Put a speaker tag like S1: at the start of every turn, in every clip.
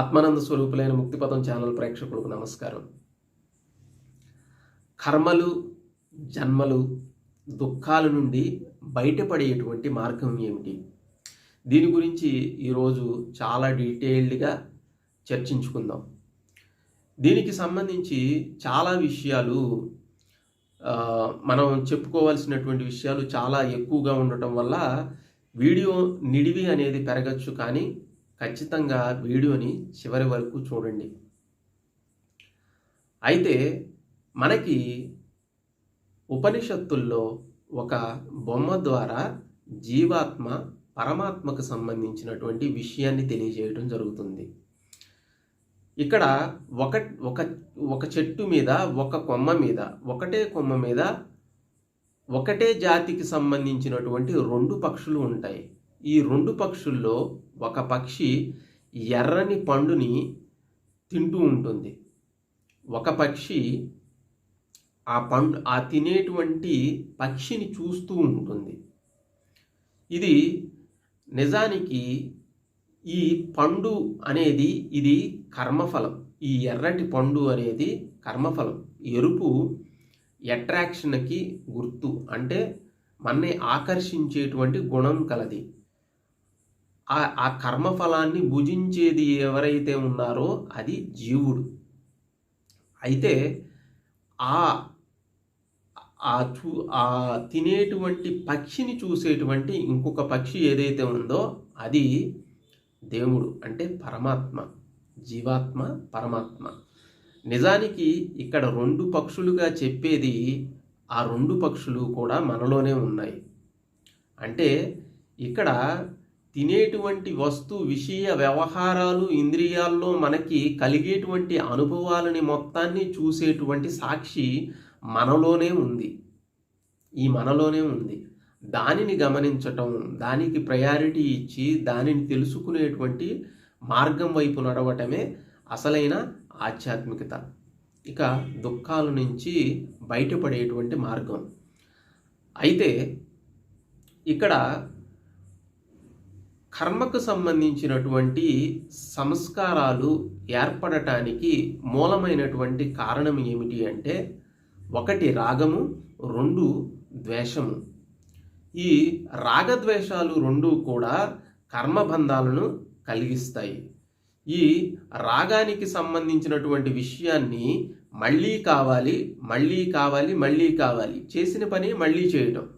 S1: ఆత్మానంద స్వరూపులైన ముక్తిపదం channel ప్రేక్షకులకు నమస్కారం. కర్మలు జన్మలు దుఃఖాల నుండి బయటపడేటువంటి మార్గం ఏమిటి? దీని గురించి ఈరోజు చాలా డీటెయిల్డ్గా చర్చించుకుందాం. దీనికి సంబంధించి చాలా విషయాలు మనం చెప్పుకోవాల్సినటువంటి విషయాలు చాలా ఎక్కువగా ఉండటం వల్ల వీడియో నిడివి అనేది పెరగచ్చు కానీ ఖచ్చితంగా వీడియోని చివరి వరకు చూడండి. అయితే మనకి ఉపనిషత్తుల్లో ఒక బొమ్మ ద్వారా జీవాత్మ పరమాత్మకు సంబంధించినటువంటి విషయాన్ని తెలియజేయడం జరుగుతుంది. ఇక్కడ ఒక ఒక ఒక చెట్టు మీద ఒక కొమ్మ మీద ఒకటే కొమ్మ మీద ఒకటే జాతికి సంబంధించినటువంటి రెండు పక్షులు ఉంటాయి. ఈ రెండు పక్షుల్లో ఒక పక్షి ఎర్రని పండుని తింటూ ఉంటుంది. ఒక పక్షి ఆ పండు ఆ తినేటువంటి పక్షిని చూస్తూ ఉంటుంది. ఇది నిజానికి ఈ పండు అనేది ఇది కర్మఫలం. ఈ ఎర్రటి పండు అనేది కర్మఫలం. ఎరుపు అట్రాక్షన్కి గుర్తు. అంటే మన్ని ఆకర్షించేటువంటి గుణం కలది. ఆ ఆ కర్మఫలాన్ని భుజించేది ఎవరైతే ఉన్నారో అది జీవుడు. అయితే ఆ ఆ చూ ఆ తినేటువంటి పక్షిని చూసేటువంటి ఇంకొక పక్షి ఏదైతే ఉందో అది దేవుడు అంటే పరమాత్మ జీవాత్మ పరమాత్మ. నిజానికి ఇక్కడ రెండు పక్షులుగా చెప్పేది ఆ రెండు పక్షులు కూడా మనలోనే ఉన్నాయి. అంటే ఇక్కడ తినేటువంటి వస్తు విషయ వ్యవహారాలు ఇంద్రియాల్లో మనకి కలిగేటువంటి అనుభవాలని మొత్తాన్ని చూసేటువంటి సాక్షి మనలోనే ఉంది. ఈ మనలోనే ఉంది. దానిని గమనించటం దానికి ప్రయారిటీ ఇచ్చి దానిని తెలుసుకునేటువంటి మార్గం వైపు నడవటమే అసలైన ఆధ్యాత్మికత. ఇక దుఃఖాల నుంచి బయటపడేటువంటి మార్గం. అయితే ఇక్కడ కర్మకు సంబంధించినటువంటి సంస్కారాలు ఏర్పడటానికి మూలమైనటువంటి కారణం ఏమిటి అంటే ఒకటి రాగము రెండు ద్వేషము. ఈ రాగద్వేషాలు రెండు కూడా కర్మబంధాలను కలిగిస్తాయి. ఈ రాగానికి సంబంధించినటువంటి విషయాన్ని మళ్ళీ కావాలి మళ్ళీ కావాలి మళ్ళీ కావాలి. చేసిన పని మళ్ళీ చేయటం.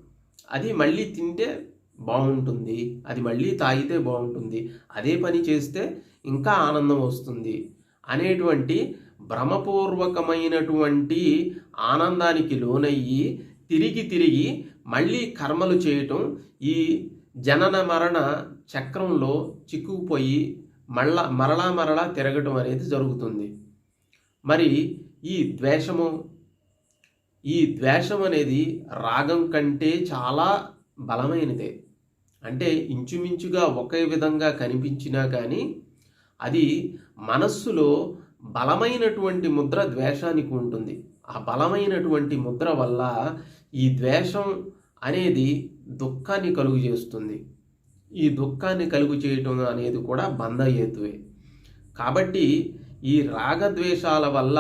S1: అది మళ్ళీ తింటే బాగుంటుంది. అది మళ్ళీ తాగితే బాగుంటుంది. అదే పని చేస్తే ఇంకా ఆనందం వస్తుంది. అనేటువంటి భ్రమపూర్వకమైనటువంటి ఆనందానికి లోనయ్యి తిరిగి తిరిగి మళ్ళీ కర్మలు చేయటం ఈ జనన మరణ చక్రంలో చిక్కుకుపోయి మళ్ళా మరలా మరలా తిరగటం అనేది జరుగుతుంది. మరి ఈ ద్వేషము ఈ ద్వేషం అనేది రాగం కంటే చాలా బలమైనదే. అంటే ఇంచుమించుగా ఒకే విధంగా కనిపించినా కానీ అది మనస్సులో బలమైనటువంటి ముద్ర ద్వేషానికి ఉంటుంది. ఆ బలమైనటువంటి ముద్ర వల్ల ఈ ద్వేషం అనేది దుఃఖాన్ని కలుగు చేస్తుంది. ఈ దుఃఖాన్ని కలుగు చేయటం అనేది కూడా బంధహేతువే కాబట్టి ఈ రాగద్వేషాల వల్ల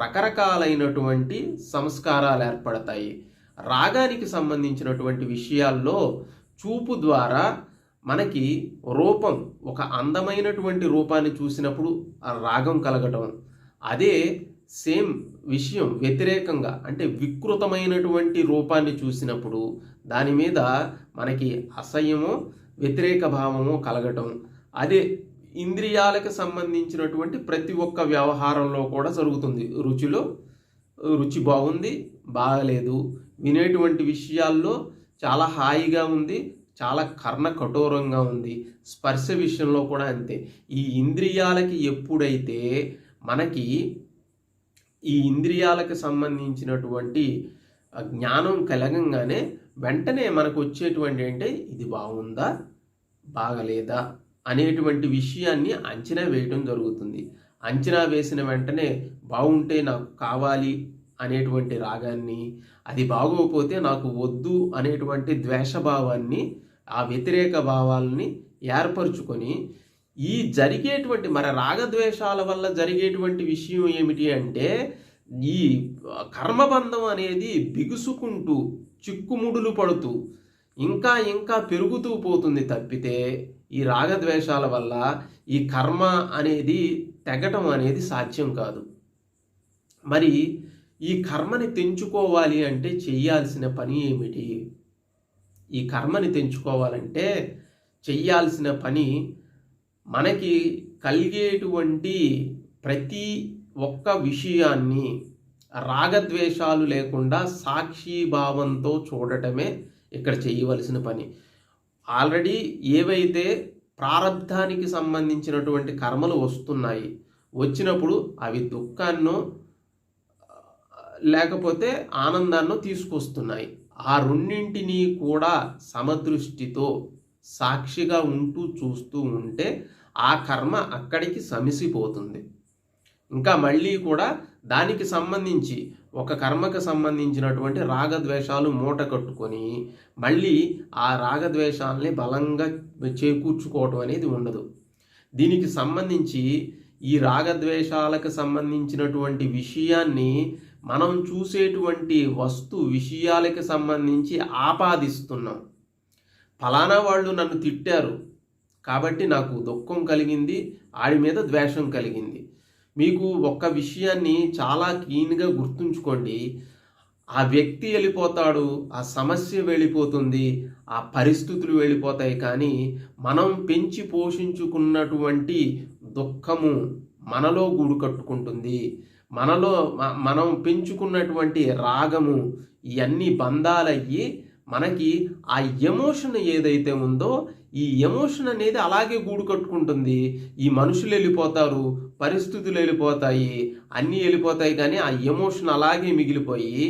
S1: రకరకాలైనటువంటి సంస్కారాలు ఏర్పడతాయి. రాగానికి సంబంధించినటువంటి విషయాల్లో చూపు ద్వారా మనకి రూపం ఒక అందమైనటువంటి రూపాన్ని చూసినప్పుడు ఆ రాగం కలగటం. అదే సేమ్ విషయం వ్యతిరేకంగా అంటే వికృతమైనటువంటి రూపాన్ని చూసినప్పుడు దాని మీద మనకి అసహ్యమో వ్యతిరేక భావము కలగటం. అదే ఇంద్రియాలకు సంబంధించినటువంటి ప్రతి ఒక్క వ్యవహారంలో కూడా జరుగుతుంది. రుచిలో రుచి బాగుంది బాగలేదు వినేటువంటి విషయాల్లో చాలా హాయిగా ఉంది చాలా కర్ణ కఠోరంగా ఉంది. స్పర్శ విషయంలో కూడా అంతే. ఈ ఇంద్రియాలకి ఎప్పుడైతే మనకి ఈ ఇంద్రియాలకు సంబంధించినటువంటి జ్ఞానం కలగంగానే వెంటనే మనకు వచ్చేటువంటి అంటే ఇది బాగుందా బాగలేదా అనేటువంటి విషయాన్ని అంచనా వేయడం జరుగుతుంది. అంచనా వేసిన వెంటనే బాగుంటే నాకు కావాలి అనేటువంటి రాగాన్ని అది బాగోకపోతే నాకు వద్దు అనేటువంటి ద్వేషభావాన్ని ఆ వ్యతిరేక భావాలని ఏర్పరచుకొని ఈ జరిగేటువంటి మరి రాగద్వేషాల వల్ల జరిగేటువంటి విషయం ఏమిటి అంటే ఈ కర్మబంధం అనేది బిగుసుకుంటూ చిక్కుముడులు పడుతూ ఇంకా ఇంకా పెరుగుతూ పోతుంది తప్పితే ఈ రాగద్వేషాల వల్ల ఈ కర్మ అనేది తెగటం అనేది సాధ్యం కాదు. మరి ఈ కర్మని తెంచుకోవాలి అంటే చేయాల్సిన పని ఏమిటి? ఈ కర్మని తెంచుకోవాలంటే చెయ్యాల్సిన పని మనకి కలిగేటువంటి ప్రతి ఒక్క విషయాన్ని రాగద్వేషాలు లేకుండా సాక్షిభావంతో చూడటమే ఇక్కడ చేయవలసిన పని. ఆల్రెడీ ఏవైతే ప్రారంధానికి సంబంధించినటువంటి కర్మలు వస్తున్నాయి వచ్చినప్పుడు అవి దుఃఖాన్నో లేకపోతే ఆనందాన్ని తీసుకొస్తున్నాయి. ఆ రెండింటినీ కూడా సమదృష్టితో సాక్షిగా ఉంటూ చూస్తూ ఉంటే ఆ కర్మ అక్కడికి సమిసిపోతుంది. ఇంకా మళ్ళీ కూడా దానికి సంబంధించి ఒక కర్మకు సంబంధించినటువంటి రాగద్వేషాలు మూట కట్టుకొని మళ్ళీ ఆ రాగద్వేషాలని బలంగా చేకూర్చుకోవటం అనేది ఉండదు. దీనికి సంబంధించి ఈ రాగద్వేషాలకు సంబంధించినటువంటి విషయాన్ని మనం చూసేటువంటి వస్తు విషయాలకు సంబంధించి ఆపాదిస్తున్నాం. ఫలానా వాళ్ళు నన్ను తిట్టారు. కాబట్టి నాకు దుఃఖం కలిగింది ఆడి మీద ద్వేషం కలిగింది. మీకు ఒక్క విషయాన్ని చాలా క్లీన్గా గుర్తుంచుకోండి. ఆ వ్యక్తి వెళ్ళిపోతాడు ఆ సమస్య వెళ్ళిపోతుంది ఆ పరిస్థితులు వెళ్ళిపోతాయి. కానీ మనం పెంచి పోషించుకున్నటువంటి దుఃఖము మనలో గూడు కట్టుకుంటుంది. మనలో మనం పెంచుకున్నటువంటి రాగము ఇవన్నీ బంధాలయ్యి మనకి ఆ ఎమోషన్ ఏదైతే ఉందో ఈ ఎమోషన్ అనేది అలాగే గూడు కట్టుకుంటుంది. ఈ మనుషులు వెళ్ళిపోతారు పరిస్థితులు వెళ్ళిపోతాయి అన్నీ వెళ్ళిపోతాయి కానీ ఆ ఎమోషన్ అలాగే మిగిలిపోయి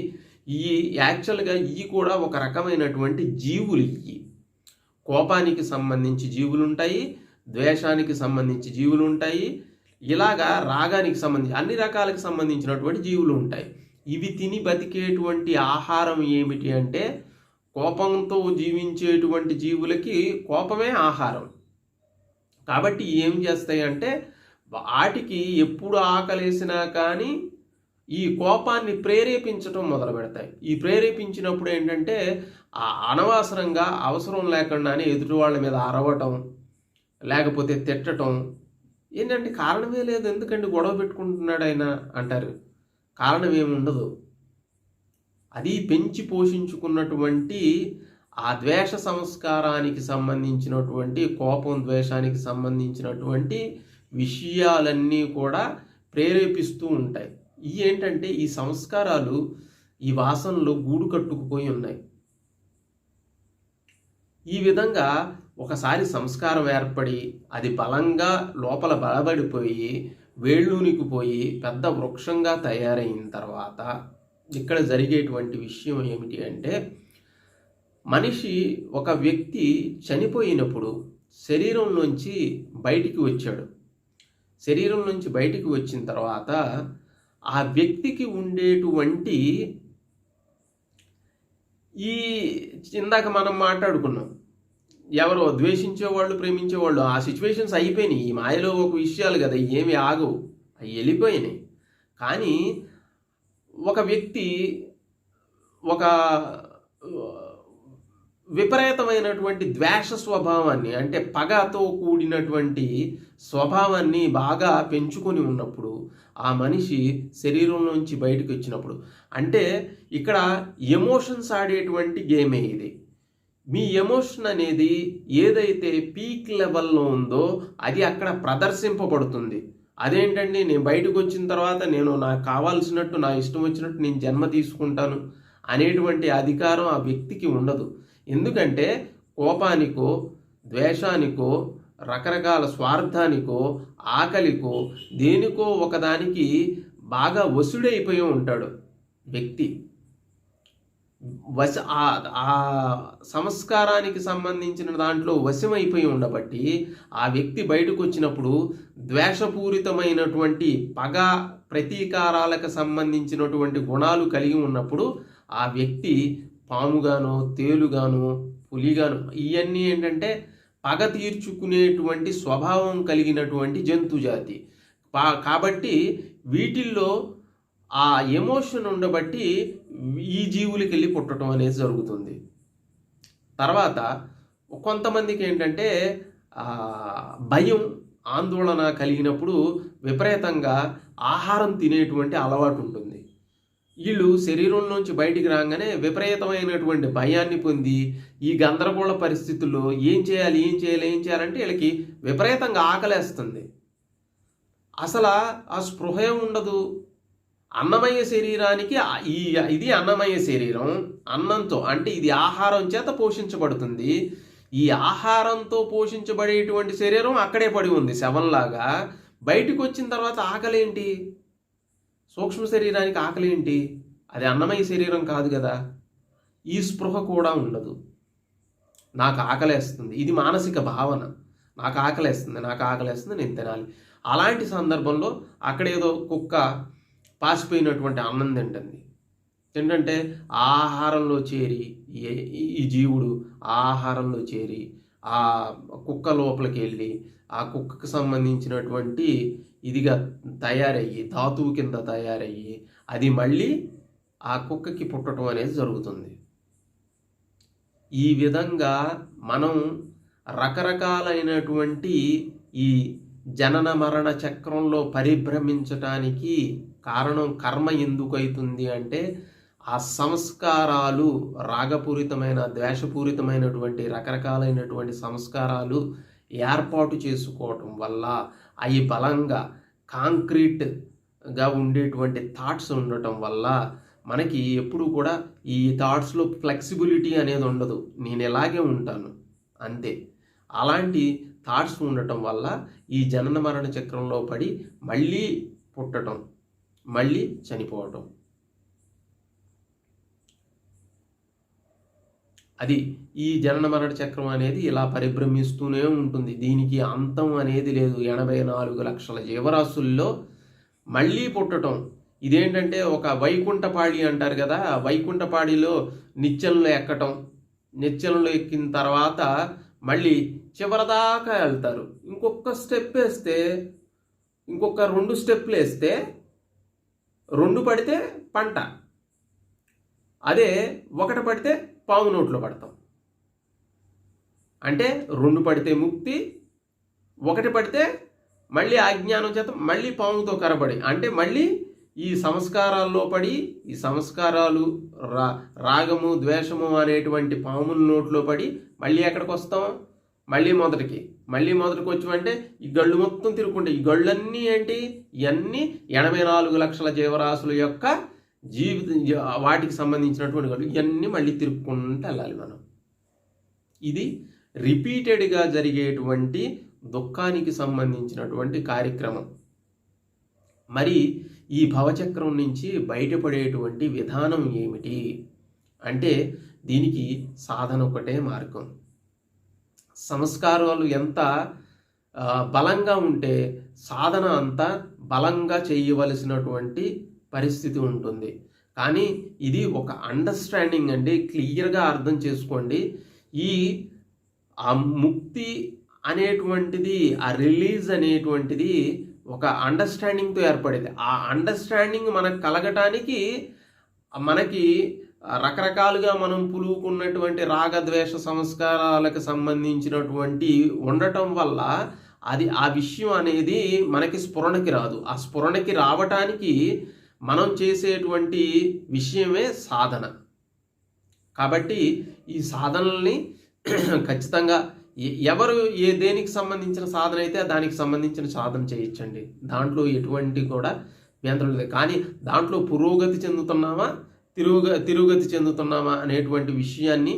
S1: ఈ యాక్చువల్గా ఇవి కూడా ఒక రకమైనటువంటి జీవులు ఇవి కోపానికి సంబంధించి జీవులు ఉంటాయి ద్వేషానికి సంబంధించి జీవులు ఉంటాయి ఇలాగా రాగానికి సంబంధించి అన్ని రకాలకు సంబంధించినటువంటి జీవులు ఉంటాయి. ఇవి తిని బతికేటువంటి ఆహారం ఏమిటి అంటే కోపంతో జీవించేటువంటి జీవులకి కోపమే ఆహారం. కాబట్టి ఏం చేస్తాయి అంటే వాటికి ఎప్పుడు ఆకలేసినా కానీ ఈ కోపాన్ని ప్రేరేపించటం మొదలు పెడతాయి. ఈ ప్రేరేపించినప్పుడు ఏంటంటే ఆ అనవసరంగా అవసరం లేకుండానే ఎదుటి వాళ్ళ మీద అరవటం లేకపోతే తిట్టటం ఏంటంటే కారణమే లేదు ఎందుకండి గొడవ పెట్టుకుంటున్నాడు ఆయన అంటారు. కారణం ఏముండదు అది పెంచి పోషించుకున్నటువంటి ఆ ద్వేష సంస్కారానికి సంబంధించినటువంటి కోపం ద్వేషానికి సంబంధించినటువంటి విషయాలన్నీ కూడా ప్రేరేపిస్తూ ఉంటాయి. ఈ ఏంటంటే ఈ సంస్కారాలు ఈ వాసనలో గూడు కట్టుకుపోయి ఉన్నాయి. ఈ విధంగా ఒకసారి సంస్కారం ఏర్పడి అది బలంగా లోపల బలబడిపోయి వేళ్ళూనికి పోయి పెద్ద వృక్షంగా తయారైన తర్వాత ఇక్కడ జరిగేటువంటి విషయం ఏమిటి అంటే మనిషి ఒక వ్యక్తి చనిపోయినప్పుడు శరీరం నుంచి బయటికి వచ్చాడు. శరీరం నుంచి బయటికి వచ్చిన తర్వాత ఆ వ్యక్తికి ఉండేటువంటి ఈ ఇందాక మనం మాట్లాడుకున్నాం ఎవరో ద్వేషించేవాళ్ళు ప్రేమించేవాళ్ళు ఆ సిచ్యువేషన్స్ అయిపోయినాయి. ఈ మాయలో ఒక విషయాలు కదా ఏమి ఆగవు. అవి వెళ్ళిపోయినాయి. కానీ ఒక వ్యక్తి ఒక విపరీతమైనటువంటి ద్వేష స్వభావాన్ని అంటే పగతో కూడినటువంటి స్వభావాన్ని బాగా పెంచుకొని ఉన్నప్పుడు ఆ మనిషి శరీరంలోంచి బయటకు వచ్చినప్పుడు అంటే ఇక్కడ ఎమోషన్స్ ఆడేటువంటి గేమే ఇది. మీ ఎమోషన్ అనేది ఏదైతే పీక్ లెవెల్లో ఉందో అది అక్కడ ప్రదర్శింపబడుతుంది. అదేంటండి? నేను బయటకు వచ్చిన తర్వాత నేను నాకు కావాల్సినట్టు నా ఇష్టం వచ్చినట్టు నేను జన్మ తీసుకుంటాను అనేటువంటి అధికారం ఆ వ్యక్తికి ఉండదు. ఎందుకంటే కోపానికో ద్వేషానికో రకరకాల స్వార్థానికో ఆకలికో దేనికో ఒకదానికి బాగా వసుడైపోయి ఉంటాడు వ్యక్తి. వశ ఆ సంస్కారానికి సంబంధించిన దాంట్లో వశమైపోయి ఉండబట్టి ఆ వ్యక్తి బయటకు వచ్చినప్పుడు ద్వేషపూరితమైనటువంటి పగ ప్రతీకారాలకు సంబంధించినటువంటి గుణాలు కలిగి ఉన్నప్పుడు ఆ వ్యక్తి పాముగానో తేలుగానో పులిగాను ఇవన్నీ ఏంటంటే పగ తీర్చుకునేటువంటి స్వభావం కలిగినటువంటి జంతు జాతి పా- కాబట్టి వీటిల్లో ఆ ఎమోషన్ ఉండబట్టి ఈ జీవులకి వెళ్ళి పుట్టడం అనేది జరుగుతుంది. తర్వాత కొంతమందికి ఏంటంటే భయం ఆందోళన కలిగినప్పుడు విపరీతంగా ఆహారం తినేటువంటి అలవాటు ఉంటుంది. వీళ్ళు శరీరం నుంచి బయటికి రాగానే విపరీతమైనటువంటి భయాన్ని పొంది ఈ గందరగోళ పరిస్థితుల్లో ఏం చేయాలి ఏం చేయాలి ఏం చేయాలంటే వీళ్ళకి విపరీతంగా ఆకలేస్తుంది. అసలు ఆ స్పృహ ఉండదు. అన్నమయ శరీరానికి ఈ ఇది అన్నమయ శరీరం అన్నంతో అంటే ఇది ఆహారం చేత పోషించబడుతుంది. ఈ ఆహారంతో పోషించబడేటువంటి శరీరం అక్కడే పడి ఉంది శవంలాగా. బయటకు వచ్చిన తర్వాత ఆకలి ఏంటి సూక్ష్మ శరీరానికి ఆకలి ఏంటి అది అన్నమయ శరీరం కాదు కదా. ఈ స్పృహ కూడా ఉండదు. నాకు ఆకలేస్తుంది. ఇది మానసిక భావన. నాకు ఆకలేస్తుంది నాకు ఆకలేస్తుంది నేను తినాలి. అలాంటి సందర్భంలో అక్కడ ఏదో కుక్క పాసిపోయినటువంటి అన్నం తింటుంది ఏంటంటే ఆహారంలో చేరి ఈ జీవుడు ఆహారంలో చేరి ఆ కుక్క లోపలికి వెళ్ళి ఆ కుక్కకు సంబంధించినటువంటి ఇదిగా తయారయ్యి ధాతువు కింద తయారయ్యి అది మళ్ళీ ఆ కుక్కకి పుట్టడం అనేది జరుగుతుంది. ఈ విధంగా మనం రకరకాలైనటువంటి ఈ జనన మరణ చక్రంలో పరిభ్రమించటానికి కారణం కర్మ ఎందుకు అవుతుంది అంటే ఆ సంస్కారాలు రాగపూరితమైన ద్వేషపూరితమైనటువంటి రకరకాలైనటువంటి సంస్కారాలు ఏర్పాటు చేసుకోవటం వల్ల అవి బలంగా కాంక్రీట్గా ఉండేటువంటి థాట్స్ ఉండటం వల్ల మనకి ఎప్పుడు కూడా ఈ థాట్స్లో ఫ్లెక్సిబిలిటీ అనేది ఉండదు. నేను ఎలాగే ఉంటాను. అంతే. అలాంటి థాట్స్ ఉండటం వల్ల ఈ జనన మరణ చక్రంలో పడి మళ్ళీ పుట్టడం మళ్ళీ చనిపోవటం. అది ఈ జనన మరణ చక్రం అనేది ఇలా పరిభ్రమిస్తూనే ఉంటుంది. దీనికి అంతం అనేది లేదు. ఎనభై నాలుగు లక్షల జీవరాశుల్లో మళ్ళీ పుట్టడం ఇదేంటంటే ఒక వైకుంఠపాడి అంటారు కదా వైకుంఠపాడిలో నిత్యంలో ఎక్కటం. నిత్యంలో ఎక్కిన తర్వాత మళ్ళీ చివరిదాకా వెళ్తారు. ఇంకొక స్టెప్ వేస్తే ఇంకొక రెండు స్టెప్లు వేస్తే రెండు పడితే పంట. అదే ఒకటి పడితే పాము నోట్లో పడతాం. అంటే రెండు పడితే ముక్తి ఒకటి పడితే మళ్ళీ అజ్ఞానం చేత మళ్ళీ పాముతో కరబడి అంటే మళ్ళీ ఈ సంస్కారాల్లో పడి ఈ సంస్కారాలు రా రాగము ద్వేషము అనేటువంటి పాముల నోట్లో పడి మళ్ళీ ఎక్కడికి వస్తాం మళ్ళీ మొదటికి. మళ్ళీ మొదటికి వచ్చామంటే ఈ గళ్ళు మొత్తం తిరుగుకుంటే ఈ గళ్ళన్నీ ఏంటి? ఇవన్నీ ఎనభై నాలుగు లక్షల జీవరాశుల యొక్క జీవిత వాటికి సంబంధించినటువంటి గళ్ళు ఇవన్నీ మళ్ళీ తిరుక్కుంటూ వెళ్ళాలి మనం. ఇది రిపీటెడ్గా జరిగేటువంటి దుఃఖానికి సంబంధించినటువంటి కార్యక్రమం. మరి ఈ భవచక్రం నుంచి బయటపడేటువంటి విధానం ఏమిటి? అంటే దీనికి సాధన ఒకటే మార్గం. సంస్కారాలు ఎంత బలంగా ఉంటే సాధన అంతా బలంగా చేయవలసినటువంటి పరిస్థితి ఉంటుంది. కానీ ఇది ఒక అండర్స్టాండింగ్ అండి క్లియర్గా అర్థం చేసుకోండి. ఈ ఆ ముక్తి అనేటువంటిది ఆ రిలీజ్ అనేటువంటిది ఒక అండర్స్టాండింగ్తో ఏర్పడేది. ఆ అండర్స్టాండింగ్ మనకు కలగటానికి మనకి రకరకాలుగా మనం పులుకున్నటువంటి రాగద్వేష సంస్కారాలకు సంబంధించినటువంటి ఉండటం వల్ల అది ఆ విషయం అనేది మనకి స్ఫురణకి రాదు. ఆ స్ఫురణకి రావటానికి మనం చేసేటువంటి విషయమే సాధన. కాబట్టి ఈ సాధనల్ని ఖచ్చితంగా ఎవరు ఏ దేనికి సంబంధించిన సాధన అయితే దానికి సంబంధించిన సాధన చేయొచ్చండి. దాంట్లో ఎటువంటి కూడా నియంత్రణ లేదు. కానీ దాంట్లో పురోగతి చెందుతున్నామా తిరుగ తిరుగతి చెందుతున్నామా అనేటువంటి విషయాన్ని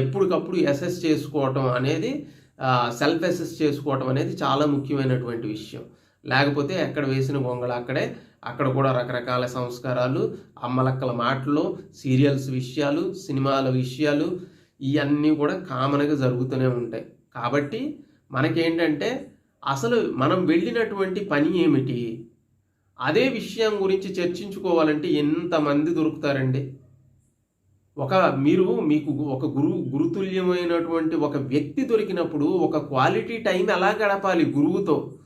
S1: ఎప్పటికప్పుడు అసెస్ చేసుకోవటం అనేది సెల్ఫ్ అసెస్ చేసుకోవటం అనేది చాలా ముఖ్యమైనటువంటి విషయం. లేకపోతే ఎక్కడ వేసిన గొంగళ అక్కడే అక్కడ కూడా రకరకాల సంస్కారాలు అమ్మలక్కల మాటలు సీరియల్స్ విషయాలు సినిమాల విషయాలు ఇవన్నీ కూడా కామన్గా జరుగుతూనే ఉంటాయి. కాబట్టి మనకేంటంటే అసలు మనం వెళ్ళినటువంటి పని ఏమిటి? అదే విషయం గురించి చర్చించుకోవాలంటే ఎంతమంది దొరుకుతారండి? ఒక మీరు మీకు ఒక గురువు గురుతుల్యమైనటువంటి ఒక వ్యక్తి దొరికినప్పుడు ఒక క్వాలిటీ టైం ఎలా గడపాలి గురువుతో?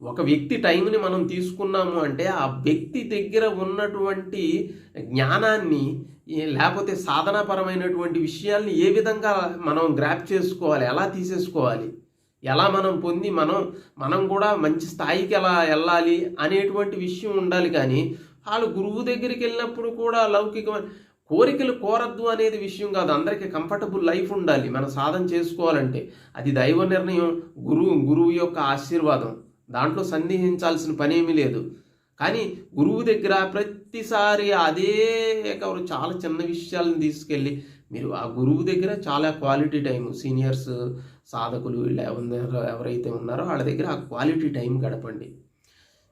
S1: ఒక వ్యక్తి టైంని మనం తీసుకున్నాము అంటే ఆ వ్యక్తి దగ్గర ఉన్నటువంటి జ్ఞానాన్ని లేకపోతే సాధనాపరమైనటువంటి విషయాల్ని ఏ విధంగా మనం గ్రాప్ చేసుకోవాలి ఎలా తీసేసుకోవాలి ఎలా మనం పొంది మనం మనం కూడా మంచి స్థాయికి ఎలా వెళ్ళాలి అనేటువంటి విషయం ఉండాలి కానీ వాళ్ళు గురువు దగ్గరికి వెళ్ళినప్పుడు కూడా లౌకికమైన కోరికలు కోరద్దు అనేది విషయం కాదు. అందరికీ కంఫర్టబుల్ లైఫ్ ఉండాలి. మనం సాధన చేసుకోవాలంటే అది దైవ నిర్ణయం గురువు గురువు యొక్క ఆశీర్వాదం. దాంట్లో సందేహించాల్సిన పనేమీ లేదు. కానీ గురువు దగ్గర ప్రతిసారి అదే ఎవరు చాలా చిన్న విషయాలను తీసుకెళ్ళి మీరు ఆ గురువు దగ్గర చాలా క్వాలిటీ టైం సీనియర్స్ సాధకులు వీళ్ళు ఎవరు ఎవరైతే ఉన్నారో వాళ్ళ దగ్గర ఆ క్వాలిటీ టైం గడపండి.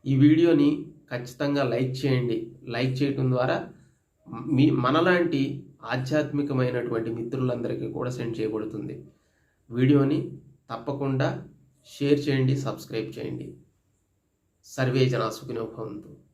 S1: ఈ వీడియోని ఖచ్చితంగా లైక్ చేయండి. లైక్ చేయటం ద్వారా మీ మనలాంటి ఆధ్యాత్మికమైనటువంటి మిత్రులందరికీ కూడా సెండ్ చేయబడుతుంది. వీడియోని తప్పకుండా షేర్ చేయండి సబ్స్క్రైబ్ చేయండి. సర్వే జనా సుఖినో భవంతు.